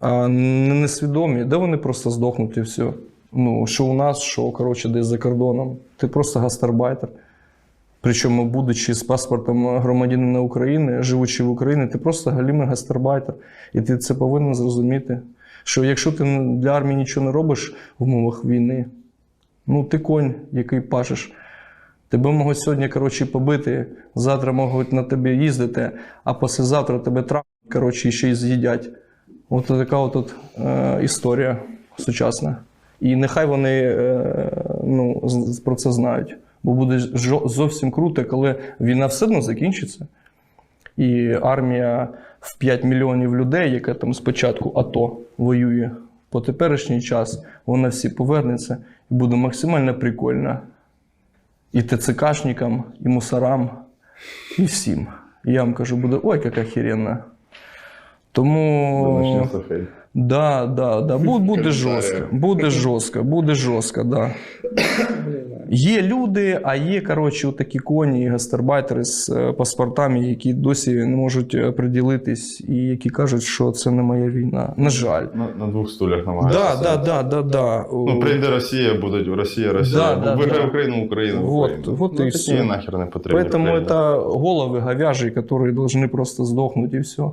А не несвідомі, де вони просто здохнуть і все. Ну, що у нас, що коротше, десь за кордоном. Ти просто гастарбайтер. Причому, будучи з паспортом громадянина України, живучи в Україні, ти просто галімий гастарбайтер. І ти це повинен зрозуміти. Що якщо ти для армії нічого не робиш в умовах війни, ну ти конь, який пашеш. Тебе можуть сьогодні, коротше, побити, завтра можуть на тебе їздити, а післязавтра тебе травмуть, коротше, ще й з'їдять. От така от, е, історія сучасна. І нехай вони е, ну, про це знають. Бо буде зовсім круто, коли війна все одно закінчиться. І армія в 5 мільйонів людей, яка там спочатку АТО воює по теперішній час, вона всі повернеться і буде максимально прикольна. І ТЦКшникам, і мусорам, і всім. І я вам кажу, буде ой, яка херенна. Тому. Начнется хейт. Да, да, да. Буде, буде Коментарі. жорстко. Буде жорстко, буде жорстко, да. Є люди, а є, коротше, такі коні, і гастарбайтери з е, паспортами, які досі не можуть е, приділитись, і які кажуть, що це не моя війна. На жаль. На, на двох стульях намагаються. Да, да, да, да, да. Ну, прийде Росія, буде Росія, Росія. Да, да, Виграє да. Україна, Україна. Вот, Україна. вот ну, и такі все. нахер не потрібні. Поэтому Україні. это головы говяжьи, которые должны просто сдохнуть и все.